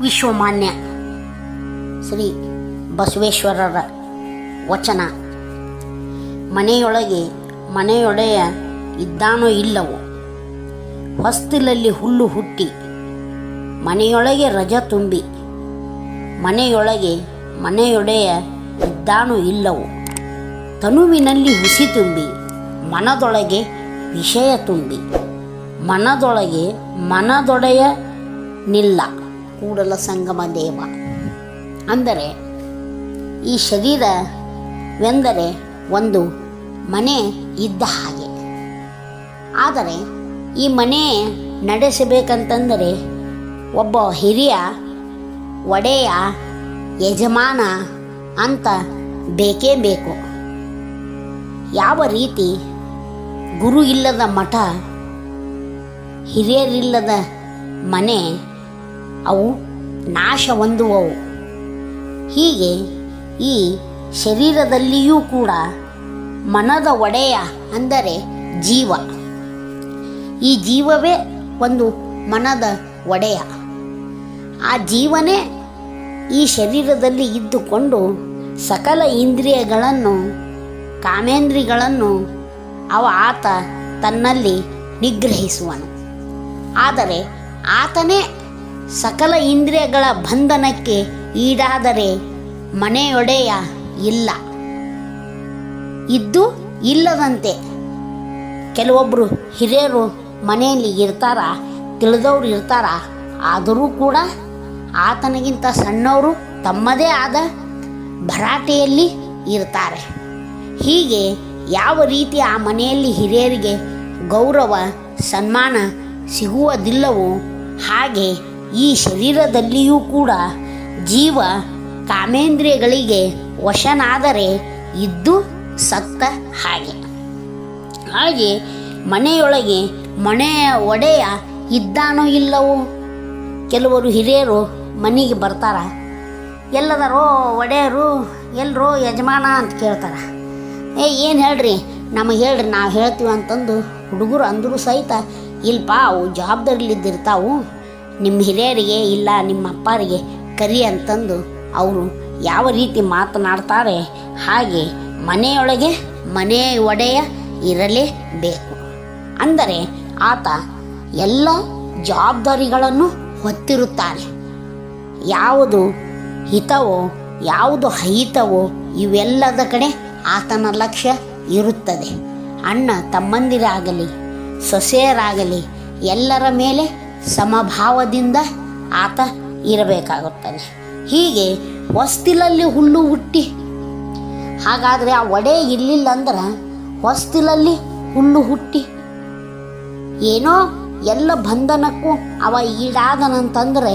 ವಿಶ್ವಮಾನ್ಯ ಶ್ರೀ ಬಸವೇಶ್ವರರ ವಚನ. ಮನೆಯೊಳಗೆ ಮನೆಯೊಡೆಯ ಇದ್ದಾನೋ ಇಲ್ಲವೋ? ಹೊಸ್ತಿಲಲ್ಲಿ ಹುಲ್ಲು ಹುಟ್ಟಿ, ಮನೆಯೊಳಗೆ ರಜ ತುಂಬಿ, ಮನೆಯೊಳಗೆ ಮನೆಯೊಡೆಯ ಇದ್ದಾನೋ ಇಲ್ಲವೋ? ತನುವಿನಲ್ಲಿ ಹುಸಿ ತುಂಬಿ, ಮನದೊಳಗೆ ವಿಷಯ ತುಂಬಿ, ಮನದೊಳಗೆ ಮನದೊಡೆಯ ನಿಲ್ಲ. ಕೂಡಲ ಸಂಗಮ ದೇವ. ಅಂದರೆ ಈ ಶರೀರವೆಂದರೆ ಒಂದು ಮನೆ ಇದ್ದ ಹಾಗೆ. ಆದರೆ ಈ ಮನೆ ನಡೆಸಬೇಕಂತಂದರೆ ಒಬ್ಬ ಹಿರಿಯ ಒಡೆಯ ಯಜಮಾನ ಅಂತ ಬೇಕೇ ಬೇಕು. ಯಾವ ರೀತಿ ಗುರು ಇಲ್ಲದ ಮಠ, ಹಿರಿಯರಿಲ್ಲದ ಮನೆ ಅವು ನಾಶ ಹೊಂದುವವು. ಹೀಗೆ ಈ ಶರೀರದಲ್ಲಿಯೂ ಕೂಡ ಮನದ ಒಡೆಯ ಅಂದರೆ ಜೀವ. ಈ ಜೀವವೇ ಒಂದು ಮನದ ಒಡೆಯ. ಆ ಜೀವನೇ ಈ ಶರೀರದಲ್ಲಿ ಇದ್ದುಕೊಂಡು ಸಕಲ ಇಂದ್ರಿಯಗಳನ್ನು, ಕಾಮೇಂದ್ರಿಗಳನ್ನು ಅವ ಆತ ತನ್ನಲ್ಲಿ ನಿಗ್ರಹಿಸುವನು. ಆದರೆ ಆತನೇ ಸಕಲ ಇಂದ್ರಿಯಗಳ ಬಂಧನಕ್ಕೆ ಈಡಾದರೆ ಮನೆಯೊಡೆಯ ಇಲ್ಲ. ಇದ್ದು ಇಲ್ಲದಂತೆ. ಕೆಲವೊಬ್ಬರು ಹಿರಿಯರು ಮನೆಯಲ್ಲಿ ಇರ್ತಾರ, ತಿಳಿದವ್ರು ಇರ್ತಾರ, ಆದರೂ ಕೂಡ ಆತನಿಗಿಂತ ಸಣ್ಣವರು ತಮ್ಮದೇ ಆದ ಭರಾಟೆಯಲ್ಲಿ ಇರ್ತಾರೆ. ಹೀಗೆ ಯಾವ ರೀತಿ ಆ ಮನೆಯಲ್ಲಿ ಹಿರಿಯರಿಗೆ ಗೌರವ, ಸನ್ಮಾನ ಸಿಗುವುದಿಲ್ಲವೋ ಹಾಗೆ ಈ ಶರೀರದಲ್ಲಿಯೂ ಕೂಡ ಜೀವ ಕಾಮೇಂದ್ರಿಯಗಳಿಗೆ ವಶನಾದರೆ ಇದ್ದು ಸತ್ತ ಹಾಗೆ. ಹಾಗೆ ಮನೆಯೊಳಗೆ ಮನೆಯ ಒಡೆಯ ಇದ್ದಾನೋ ಇಲ್ಲವೋ? ಕೆಲವರು ಹಿರಿಯರು ಮನೆಗೆ ಬರ್ತಾರ. ಎಲ್ಲದರೋ ಒಡೆಯರು ಎಲ್ಲರೋ ಯಜಮಾನ ಅಂತ ಕೇಳ್ತಾರೆ. ಏ, ಏನು ಹೇಳ್ರಿ? ನಮಗೆ ಹೇಳ್ರಿ, ನಾವು ಹೇಳ್ತೀವಿ ಅಂತಂದು ಹುಡುಗರು ಅಂದರೂ ಸಹಿತ ಇಲ್ಲಪ್ಪ ಅವು ಜವಾಬ್ದಾರಿಲಿದ್ದಿರ್ತಾವು. ನಿಮ್ಮ ಹಿರಿಯರಿಗೆ ಇಲ್ಲ, ನಿಮ್ಮ ಅಪ್ಪರಿಗೆ ಕರಿ ಅಂತಂದು ಅವರು ಯಾವ ರೀತಿ ಮಾತನಾಡ್ತಾರೆ ಹಾಗೆ ಮನೆಯೊಳಗೆ ಮನೆ ಒಡೆಯ ಇರಲೇಬೇಕು. ಅಂದರೆ ಆತ ಎಲ್ಲ ಜವಾಬ್ದಾರಿಗಳನ್ನು ಹೊತ್ತಿರುತ್ತಾನೆ. ಯಾವುದು ಹಿತವೋ, ಯಾವುದು ಅಹಿತವೋ ಇವೆಲ್ಲದ ಕಡೆ ಆತನ ಲಕ್ಷ್ಯ ಇರುತ್ತದೆ. ಅಣ್ಣ ತಮ್ಮಂದಿರಾಗಲಿ, ಸೊಸೆಯರಾಗಲಿ ಎಲ್ಲರ ಮೇಲೆ ಸಮಭಾವದಿಂದ ಆತ ಇರಬೇಕಾಗುತ್ತದೆ. ಹೀಗೆ ಹೊಸ್ತಿಲಲ್ಲಿ ಹುಲ್ಲು ಹುಟ್ಟಿ, ಹಾಗಾದರೆ ಆ ಒಡೆ ಇರಲಿಲ್ಲ ಅಂದ್ರೆ ಹೊಸ್ತಿಲಲ್ಲಿ ಹುಲ್ಲು ಹುಟ್ಟಿ, ಏನೋ ಎಲ್ಲ ಬಂಧನಕ್ಕೂ ಅವ ಈಡಾದನಂತಂದರೆ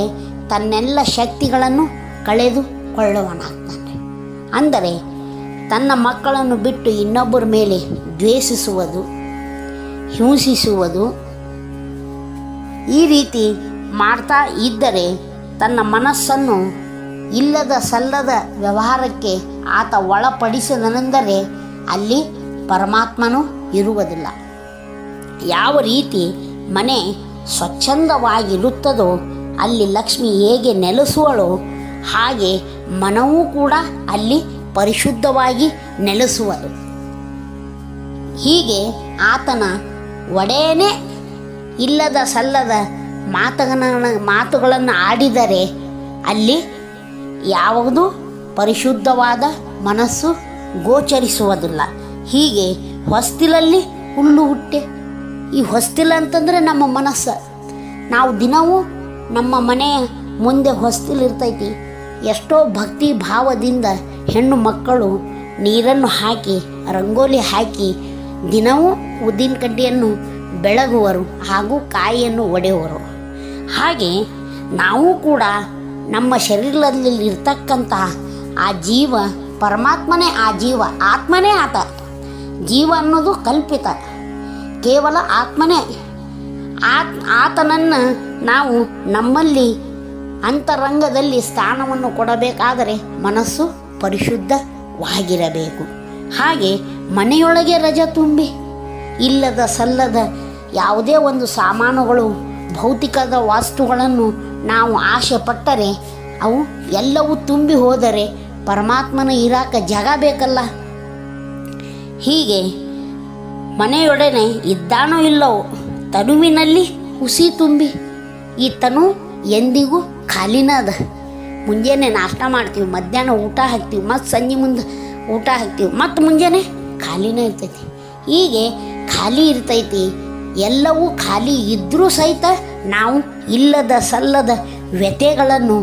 ತನ್ನೆಲ್ಲ ಶಕ್ತಿಗಳನ್ನು ಕಳೆದುಕೊಳ್ಳುವನಾಗ್ತಾನೆ ಅಂದರೆ ತನ್ನ ಮಕ್ಕಳನ್ನು ಬಿಟ್ಟು ಇನ್ನೊಬ್ಬರ ಮೇಲೆ ದ್ವೇಷಿಸುವುದು, ಹಿಂಸಿಸುವುದು ಈ ರೀತಿ ಮಾಡ್ತಾ ಇದ್ದರೆ ತನ್ನ ಮನಸ್ಸನ್ನು ಇಲ್ಲದ ಸಲ್ಲದ ವ್ಯವಹಾರಕ್ಕೆ ಆತ ಒಳಪಡಿಸಿದನೆಂದರೆ ಅಲ್ಲಿ ಪರಮಾತ್ಮನು ಇರುವುದಿಲ್ಲ. ಯಾವ ರೀತಿ ಮನೆ ಸ್ವಚ್ಛಂದವಾಗಿರುತ್ತದೋ ಅಲ್ಲಿ ಲಕ್ಷ್ಮಿ ಹೇಗೆ ನೆಲೆಸುವಳೋ ಹಾಗೆ ಮನವೂ ಕೂಡ ಅಲ್ಲಿ ಪರಿಶುದ್ಧವಾಗಿ ನೆಲೆಸುವುದು. ಹೀಗೆ ಆತನ ಒಡೆಯನೇ ಇಲ್ಲದ ಸಲ್ಲದ ಮಾತುಗಳನ್ನು ಮಾತುಗಳನ್ನು ಆಡಿದರೆ ಅಲ್ಲಿ ಯಾವುದು ಪರಿಶುದ್ಧವಾದ ಮನಸ್ಸು ಗೋಚರಿಸುವುದಿಲ್ಲ. ಹೀಗೆ ಹೊಸ್ತಿಲಲ್ಲಿ ಹುಲ್ಲು ಹುಟ್ಟೆ. ಈ ಹೊಸ್ತಿಲ ಅಂತಂದರೆ ನಮ್ಮ ಮನಸ್ಸು. ನಾವು ದಿನವೂ ನಮ್ಮ ಮನೆಯ ಮುಂದೆ ಹೊಸ್ತಿಲಿರ್ತೈತಿ ಎಷ್ಟೋ ಭಕ್ತಿ ಭಾವದಿಂದ ಹೆಣ್ಣು ಮಕ್ಕಳು ನೀರನ್ನು ಹಾಕಿ, ರಂಗೋಲಿ ಹಾಕಿ ದಿನವೂ ಉದ್ದಿನ ಕಡ್ಡಿಯನ್ನು ಬೆಳಗುವರು ಹಾಗೂ ಕಾಯಿಯನ್ನು ಒಡೆಯುವರು. ಹಾಗೆ ನಾವು ಕೂಡ ನಮ್ಮ ಶರೀರದಲ್ಲಿ ಇರ್ತಕ್ಕಂತಹ ಆ ಜೀವ ಪರಮಾತ್ಮನೇ, ಆ ಜೀವ ಆತ್ಮನೇ ಆತ. ಜೀವ ಅನ್ನೋದು ಕಲ್ಪಿತ. ಕೇವಲ ಆತ್ಮನೇ. ಆತ್, ಆತನನ್ನು ನಾವು ನಮ್ಮಲ್ಲಿ ಅಂತರಂಗದಲ್ಲಿ ಸ್ಥಾನವನ್ನು ಕೊಡಬೇಕಾದರೆ ಮನಸ್ಸು ಪರಿಶುದ್ಧವಾಗಿರಬೇಕು. ಹಾಗೆ ಮನೆಯೊಳಗೆ ರಜ ತುಂಬಿ, ಇಲ್ಲದ ಸಲ್ಲದ ಯಾವುದೇ ಒಂದು ಸಾಮಾನುಗಳು, ಭೌತಿಕದ ವಸ್ತುಗಳನ್ನು ನಾವು ಆಸೆ ಪಟ್ಟರೆ, ಅವು ಎಲ್ಲವೂ ತುಂಬಿ ಹೋದರೆ ಪರಮಾತ್ಮನ ಇರಾಕ ಜಾಗ ಬೇಕಲ್ಲ. ಹೀಗೆ ಮನೆಯೊಡನೆ ಇದ್ದಾನೋ ಇಲ್ಲವೋ, ತನುವಿನಲ್ಲಿ ಹುಸಿ ತುಂಬಿ ಈ ತನು ಎಂದಿಗೂ ಖಾಲಿನ ಅದ ಮುಂಜಾನೆ ನಾಷ್ಟ ಮಾಡ್ತೀವಿ, ಮಧ್ಯಾಹ್ನ ಊಟ ಹಾಕ್ತೀವಿ, ಮತ್ತು ಸಂಜೆ ಮುಂದೆ ಊಟ ಹಾಕ್ತೀವಿ, ಮತ್ತು ಮುಂಜಾನೆ ಖಾಲಿನೇ ಇರ್ತೈತಿ. ಹೀಗೆ ಖಾಲಿ ಇರ್ತೈತಿ ಎಲ್ಲವೂ ಖಾಲಿ ಇದ್ದರೂ ಸಹಿತ ನಾವು ಇಲ್ಲದ ಸಲ್ಲದ ವ್ಯಥೆಗಳನ್ನು,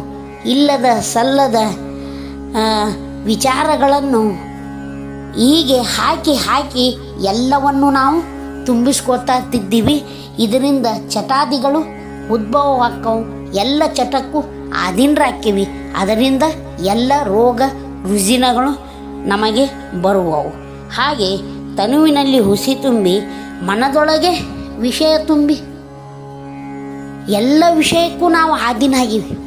ಇಲ್ಲದ ಸಲ್ಲದ ವಿಚಾರಗಳನ್ನು ಹೀಗೆ ಹಾಕಿ ಹಾಕಿ ಎಲ್ಲವನ್ನು ನಾವು ತುಂಬಿಸ್ಕೊತಾ ತಿದ್ದೀವಿ ಇದರಿಂದ ಚಟಾದಿಗಳು ಉದ್ಭವವಾಕ್ಕವು ಎಲ್ಲ ಚಟಕ್ಕೂ ಆಧೀನರಾಕ್ಕಿವಿ ಅದರಿಂದ ಎಲ್ಲ ರೋಗ ರುಜಿನಗಳು ನಮಗೆ ಬರುವವು. ಹಾಗೆ ತನುವಿನಲ್ಲಿ ಹುಸಿ ತುಂಬಿ ಮನದೊಳಗೆ ವಿಷಯ ತುಂಬಿ. ಎಲ್ಲ ವಿಷಯಕ್ಕೂ ನಾವು ಆದಿನಾಗಿವಿ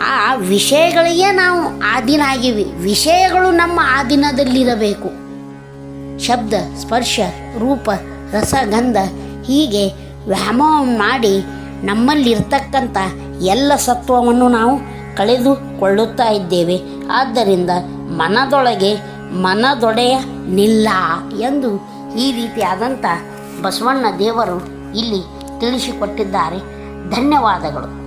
ಆ ವಿಷಯಗಳಿಗೆ ನಾವು ಆದಿನ ಆಗಿವಿ. ವಿಷಯಗಳು ನಮ್ಮ ಆದಿನದಲ್ಲಿರಬೇಕು. ಶಬ್ದ, ಸ್ಪರ್ಶ, ರೂಪ, ರಸ, ಗಂಧ ಹೀಗೆ ವ್ಯಾಮೋಹ ಮಾಡಿ ನಮ್ಮಲ್ಲಿರ್ತಕ್ಕಂಥ ಎಲ್ಲ ಸತ್ವವನ್ನು ನಾವು ಕಳೆದುಕೊಳ್ಳುತ್ತಾ ಇದ್ದೇವೆ. ಆದ್ದರಿಂದ ಮನದೊಳಗೆ ಮನದೊಡೆಯ ನಿಲ್ಲ ಎಂದು ಈ ರೀತಿಯಾದಂಥ ಬಸವಣ್ಣ ದೇವರು ಇಲ್ಲಿ ತಿಳಿಸಿಕೊಟ್ಟಿದ್ದಾರೆ. ಧನ್ಯವಾದಗಳು.